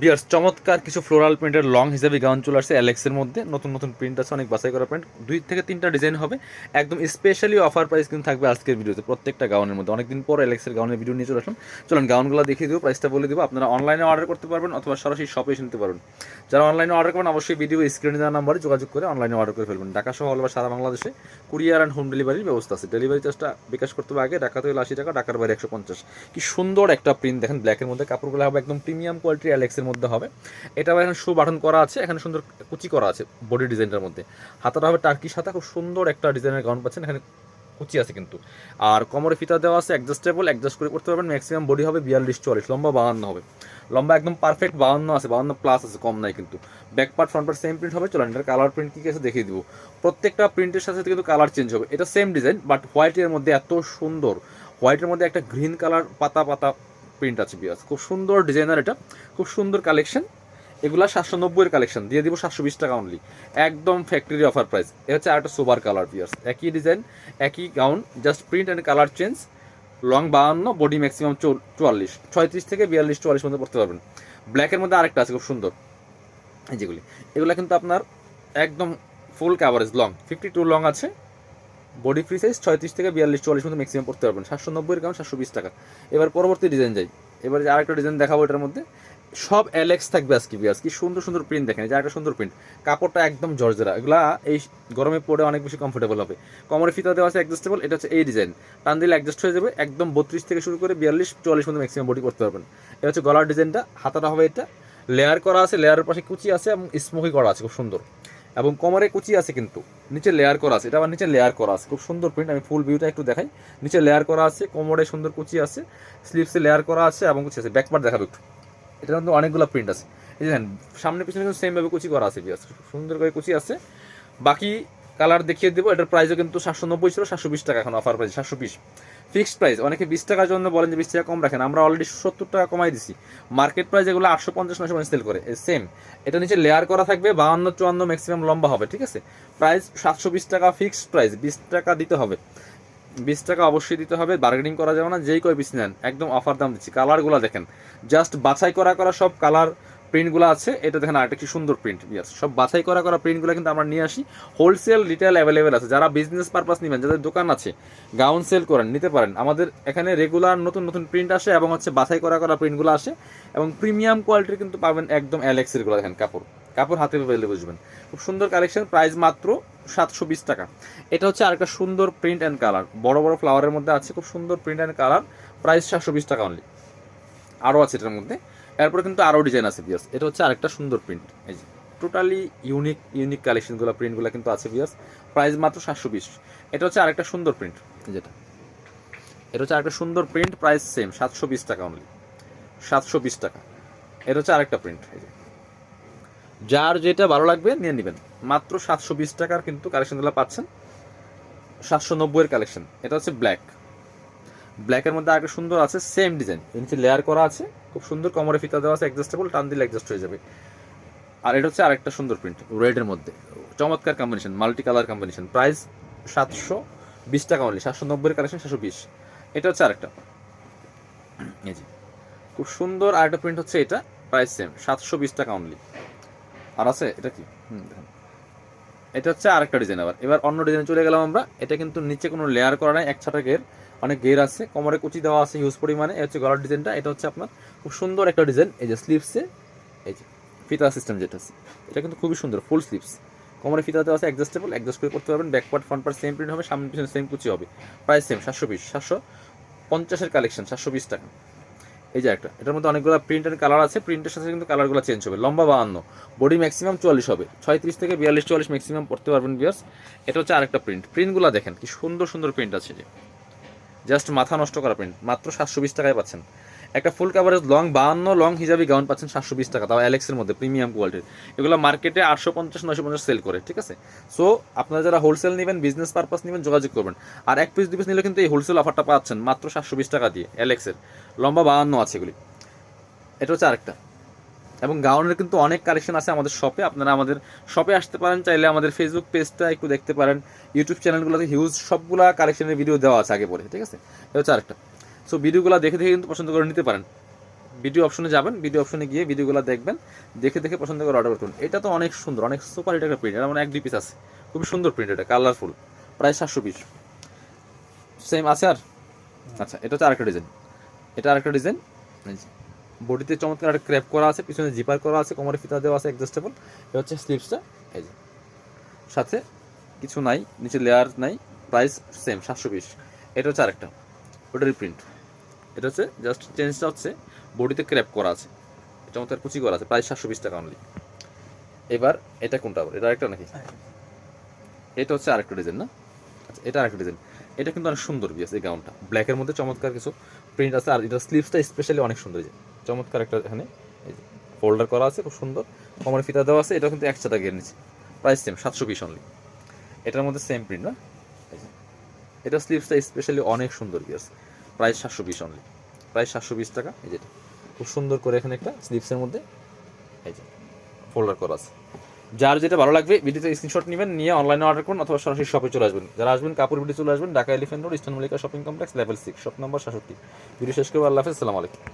বিয়ার্স চমৎকার কিছু ফ্লোরাল প্রিন্টের লং হিসেবে গাউন চলে আসছে অ্যালেক্সের মধ্যে। নতুন নতুন প্রিন্ট আছে, অনেক বাছাই করা প্রিন্ট দুই থেকে তিনটা ডিজাইন হবে। একদম স্পেশালি অফার প্রাইস কিন্তু থাকবে আজকের ভিডিওতে প্রত্যেকটা গাউনের মধ্যে। অনেকদিন পর অ্যালেক্সের গাউনের ভিডিও নিয়ে চলে আসলাম। চলুন গাউনগুলো দেখিয়ে দেবো প্রাইসটা বলে দেবো। আপনারা অনলাইনে অর্ডার করতে পারবেন অথবা সরাসরি শপে এসে নিতে পারবেন। যারা অনলাইনে অর্ডার করবেন, অবশ্যই ভিডিও স্ক্রিনে দেওয়া নাম্বারে যোগাযোগ করে অনলাইনে অর্ডার করে ফেলবেন। ঢাকা সহ অল সারা বাংলাদেশে কুরিয়ার অ্যান্ড হোম ডেলিভারির ব্যবস্থা আছে। ডেলিভারি চার্জটা বিকাশ করতে হবে আগে। ঢাকাতে হলে আশি টাকা, ঢাকার বাইরে একশো পঞ্চাশ। কি সুন্দর একটা প্রিন্ট দেখেন ব্ল্যাকের মধ্যে কাপড়গুলো হবে একদম প্রিমিয়াম কোয়ালিটির অ্যালেক্সের মধ্যে হবে। এটা এখানে শু বাটন করা আছে, এখানে সুন্দর কুচি করা আছে বডি ডিজাইনটার মধ্যে। হাতাটা হবে টার্কির সাথে খুব সুন্দর একটা ডিজাইনের গাউন পাচ্ছেন, এখানে কুচি আছে কিন্তু। আর কোমরে ফিতা দেওয়া আছে অ্যাডজাস্টেবল অ্যাডজাস্ট করে করতে পারবেন ম্যাক্সিমাম বডি হবে বিয়াল্লিশ চল্লিশ লম্বা বাহান্ন হবে। লম্বা একদম পারফেক্ট বাহান্ন আছে, বাহান্ন প্লাস আছে, কম নাই কিন্তু। Back part front part same print হবে, চলেন এটার কালার প্রিন্ট কী আছে দেখিয়ে দিব। প্রত্যেকটা প্রিন্টের সাথে কিন্তু কালার চেঞ্জ হবে। এটা সেম ডিজাইন বাট হোয়াইটের মধ্যে এত সুন্দর হোয়াইটের মধ্যে একটা গ্রিন কালার পাতা পাতা প্রিন্ট আছে বিয়াস খুব সুন্দর ডিজাইনার এটা। খুব সুন্দর কালেকশন এগুলো সাতশো নব্বইয়ের কালেকশন দিয়ে দিব সাতশো বিশ টাকা অনলি একদম ফ্যাক্টরি অফার প্রাইস এ হচ্ছে আরেকটা সুপার কালার পিয়ার্স একই ডিজাইন একই gown just print and colour change long বাহান্ন বডি ম্যাক্সিমাম চুয়াল্লিশ। ছয়ত্রিশ থেকে বিয়াল্লিশ, চুয়াল্লিশ মধ্যে পড়তে পারবেন। ব্ল্যাকের মধ্যে আরেকটা আছে, খুব সুন্দর। যেগুলি। এগুলো কিন্তু আপনার একদম full coverage long fifty two long আছে। বডি ফ্রি সাইজ ছয়ত্রিশ থেকে বিয়াল্লিশ চল্লিশ মধ্যে ম্যাক্সিমাম পড়তে পারবেন। সাতশো নব্বইয়ের কারণ সাতশো বিশ টাকা। এবার পরবর্তী ডিজাইন যাই। এবার যে আরেকটা ডিজাইন দেখাবো এটার মধ্যে। সব অ্যালেক্স থাকবে আজকে বিয়াস কি সুন্দর সুন্দর প্রিন্ট দেখেন। যে একটা সুন্দর প্রিন্ট কাপড়টা একদম জর্জেরা। এগুলা এই গরমে পরে অনেক বেশি কমফোর্টেবল হবে। কোমরে ফিতা দেওয়া আছে অ্যাডজাস্টেবল এটা হচ্ছে এই ডিজাইন টান দিলে অ্যাডজাস্ট হয়ে যাবে। একদম বত্রিশ থেকে শুরু করে বিয়াল্লিশ, চুয়াল্লিশ মধ্যে ম্যাক্সিমাম বডি করতে পারবেন। এটা হচ্ছে গলার ডিজাইনটা হাতাটা হবে এটা। লেয়ার করা আছে। লেয়ারের পাশে কুচি আছে এবং স্মোকি করা আছে। খুব সুন্দর। এবং কোমরে কুচি আছে কিন্তু। নিচে লেয়ার করা আছে। এটা আবার নিচে লেয়ার করা আছে। খুব সুন্দর প্রিন্ট আমি ফুল ভিউটা একটু দেখাই। নিচে লেয়ার করা আছে, কোমরে সুন্দর কুচি আছে স্লিভসে লেয়ার করা আছে এবং কুচি আছে। ব্যাকপার্ট দেখাবে একটু। এটার মধ্যে অনেকগুলো প্রিন্ট আছে। এই দেখেন, সামনে পিছনে কিন্তু সেমভাবে কুচি করা আছে বিয়াস সুন্দর করে কুচি আছে। বাকি কালার দেখিয়ে দেবো। এটার প্রাইসও কিন্তু সাতশো নব্বই ছিল, সাতশো বিশ টাকা এখন অফার প্রাইস সাতশো বিশ। Fixed price. অনেকে বিশ টাকার জন্য বলেন যে বিশ টাকা কম রাখেন। আমরা অলরেডি সত্তর টাকা কমাই দিছি। মার্কেট প্রাইস এগুলো আটশো পঞ্চাশ নশো সেল করে সেম এটা নিচে লেয়ার করা থাকবে, বাহান্ন, চুয়ান্ন ম্যাক্সিমাম লম্বা হবে, ঠিক আছে? প্রাইস সাতশো বিশ টাকা ফিক্সড প্রাইস বিশ টাকা দিতে হবে। বিশ টাকা অবশ্যই দিতে হবে বার্গেনিং করা যাবে না, যেই কয় পিস নেন, একদম অফার দাম দিচ্ছি। কালারগুলো দেখেন। জাস্ট বাছাই করা করা সব কালার প্রিন্টগুলো আছে, এটা দেখেন আরেকটা কি সুন্দর প্রিন্ট ইয়াস সব বাছাই করা করা প্রিন্টগুলো কিন্তু আমরা নিয়ে আসি। হোলসেল রিটেল অ্যাভেলেবেল আছে, যারা বিজনেস পারপাস নেবেন, যাদের দোকান আছে গাউন সেল করেন, নিতে পারেন। আমাদের এখানে রেগুলার নতুন নতুন প্রিন্ট আসে এবং হচ্ছে বাছাই করা করা প্রিন্টগুলো আসে এবং প্রিমিয়াম কোয়ালিটির কিন্তু পাবেন একদম অ্যালেক্সেরগুলো দেখেন, কাপড়। কাপড় হাতে পেলে বুঝবেন। খুব সুন্দর কালেকশন প্রাইস মাত্র সাতশো বিশ টাকা। এটা হচ্ছে আরেকটা সুন্দর প্রিন্ট অ্যান্ড কালার বড় বড় ফ্লাওয়ারের মধ্যে আছে, খুব সুন্দর প্রিন্ট অ্যান্ড কালার প্রাইস সাতশো বিশ টাকা অনলি আরও আছে এটার মধ্যে। এরপরে কিন্তু আরও ডিজাইন আছে বিয়াস এটা হচ্ছে আরেকটা সুন্দর প্রিন্ট এই যে টোটালি ইউনিক ইউনিক কালেকশনগুলো প্রিন্টগুলো কিন্তু আছে বিয়াস প্রাইস মাত্র সাতশো বিশ। এটা হচ্ছে আরেকটা সুন্দর প্রিন্ট যেটা। এটা হচ্ছে আরেকটা সুন্দর প্রিন্ট প্রাইস সেম সাতশো বিশ টাকা অনলি সাতশো বিশ টাকা। এটা হচ্ছে আরেকটা প্রিন্ট এই যে। যার যেটা ভালো লাগবে, নিয়ে নেবেন। মাত্র সাতশো বিশ টাকার কিন্তু কালেকশনগুলো পাচ্ছেন। সাতশো নব্বইয়ের কালেকশন এটা হচ্ছে ব্ল্যাক ব্ল্যাকের মধ্যে আরেকটা সুন্দর আছে সেম ডিজাইন নিচে লেয়ার করা আছে, খুব সুন্দর, কোমরে ফিতা দেওয়া আছে অ্যাডজাস্টেবল টান দিলে অ্যাডজাস্ট হয়ে যাবে। আর এটা হচ্ছে আরেকটা সুন্দর প্রিন্ট রেডের মধ্যে। চমৎকার combination multi colour combination price সাতশো বিশ টাকা অনলি সাতশো নব্বইয়ের কালেকশন সাতশো বিশ। এটা হচ্ছে আরেকটা। এই যে, খুব সুন্দর আরেকটা প্রিন্ট হচ্ছে এটা প্রাইস সেম সাতশো বিশ টাকা অনলি আর আছে, এটা কি? হুম, দেখেন। এটা হচ্ছে আরেকটা ডিজাইন আবার। এবার অন্য ডিজাইনে চলে গেলাম আমরা। এটা কিন্তু নিচে কোনো লেয়ার করা নাই, এক ছাটা গের অনেক গের আছে, কোমরে কুচি দেওয়া আছে হিউজ পরিমাণে। এই হচ্ছে গলার ডিজাইনটা এটা হচ্ছে আপনার খুব সুন্দর একটা ডিজাইন এই যে স্লিভসে এই যে ফিতা সিস্টেম যেটা আছে। এটা কিন্তু খুবই সুন্দর ফুল স্লিভস কোমরে ফিতা দেওয়া আছে অ্যাডজাস্টেবল অ্যাডজাস্ট করে করতে পারবেন। Back part front part same print হবে, সামনে পিছনে সেম কুচি হবে। প্রাইস সেম সাতশো বিশ, সাতশো পঞ্চাশের কালেকশন সাতশো বিশ টাকা। এই যে একটা, এটার মধ্যে অনেকগুলো প্রিন্ট অ্যান্ড কালার আছে প্রিন্টের সাথে কিন্তু কালারগুলো চেঞ্জ হবে। লম্বা বাহান্ন। বডি ম্যাক্সিমাম চুয়াল্লিশ হবে। ছয়ত্রিশ থেকে বিয়াল্লিশ, চুয়াল্লিশ ম্যাক্সিমাম পড়তে পারবেন বিয়ার্স এটা হচ্ছে আরেকটা প্রিন্ট প্রিন্টগুলো দেখেন, কি সুন্দর সুন্দর প্রিন্ট আছে যে। জাস্ট মাথা নষ্ট করা প্রিন্ট মাত্র সাতশো বিশ টাকায় পাচ্ছেন। একটা ফুল কাভারেজ লং বাহান্ন লং হিসাবে গাউন পাচ্ছেন সাতশো বিশ টাকা, তাও অ্যালেক্সের মধ্যে প্রিমিয়াম কোয়ালিটির এগুলো মার্কেটে আটশো পঞ্চাশ নশো পঞ্চাশ সেল করে, ঠিক আছে? সো আপনারা যারা হোলসেল নেবেন বিজনেস পারপাস নেবেন, যোগাযোগ করবেন। আর এক পিস দু পিস নিলে কিন্তু এই হোলসেল অফারটা পাচ্ছেন মাত্র সাতশো বিশ টাকা দিয়ে অ্যালেক্সের লম্বা বাহান্ন আছে এগুলি। এটা হচ্ছে আরেকটা। এবং গাউনের কিন্তু অনেক কালেকশন আছে আমাদের শপে আপনারা আমাদের শপে আসতে পারেন, চাইলে আমাদের ফেসবুক পেজটা একটু দেখতে পারেন। ইউটিউব চ্যানেলগুলোতে হিউজ সবগুলা কালেকশনের ভিডিও দেওয়া আছে আগে পরে, ঠিক আছে? এটা হচ্ছে আরেকটা। সো ভিডিওগুলো দেখে দেখে কিন্তু পছন্দ করে নিতে পারেন। ভিডিও অপশনে যাবেন ভিডিও অপশনে গিয়ে ভিডিওগুলো দেখবেন দেখে দেখে পছন্দ করে অর্ডার করুন। এটা তো অনেক সুন্দর অনেক সুপার হিট একটা প্রিন্ট এটা মানে এক দুই পিস আছে। খুবই সুন্দর প্রিন্ট এটা কালারফুল প্রায় সাতশো পিস সেম আছে আর? আচ্ছা এটা হচ্ছে আরেকটা ডিজাইন এটা আরেকটা ডিজাইন বডিতে চমৎকার একটা ক্র্যাপ করা আছে পিছনে জিপার করা আছে কোমরে ফিতা দেওয়া আছে অ্যাডজাস্টেবল এটা হচ্ছে স্লিপসটা এই যে। সাথে কিছু নাই নিচে লেয়ার নাই প্রাইস সেম সাতশো পিস এটা হচ্ছে আরেকটা ওটারই প্রিন্ট এটা হচ্ছে জাস্ট চেঞ্জটা হচ্ছে বডিতে ক্র্যাপ করা আছে। মতো কুচি করা আছে, প্রায় সাতশো বিশ টাকা অনলি এবার এটা কোনটা আবার? এটা আরেকটা নাকি? এটা হচ্ছে আরেকটা ডিজাইন না? আচ্ছা এটা আরেকটা ডিজাইন এটা কিন্তু অনেক সুন্দর বিয়াস এই গাউনটা ব্ল্যাকের মধ্যে চমৎকার কিছু প্রিন্ট আছে, আর এটা স্লিভসটা স্পেশালি অনেক সুন্দর যে। চমৎকার একটা এখানে ফোল্ডার করা আছে, খুব সুন্দর। কোমরে ফিতা দেওয়া আছে এটা কিন্তু একশো টাকা নিচ্ছে। প্রাইস সেম সাতশো পিস অনলি এটার মধ্যে সেম প্রিন্ট না? এটা স্লিভসটা স্পেশালি অনেক সুন্দর বিয়াস প্রাইস সাতশো বিশ অনলি প্রায় সাতশো বিশ টাকা, এই যেটা। খুব সুন্দর করে এখানে একটা স্লিপসের মধ্যে, এই যে ফোল্ডার করা আছে। যার যেটা ভালো লাগবে, ভিডিওতে স্ক্রিনশট নেবেন, নিয়ে অনলাইনে অর্ডার করুন, অথবা সরাসরি শপে চলে আসবেন। যারা আসবেন কাপড় ভিডিও চলে আসবেন Dhaka elephant road eastern Mallika shopping complex level six shop number সাতষট্টি। ভিডিও শেষ করব, আল্লাহ হাফেজ আলাইকুম।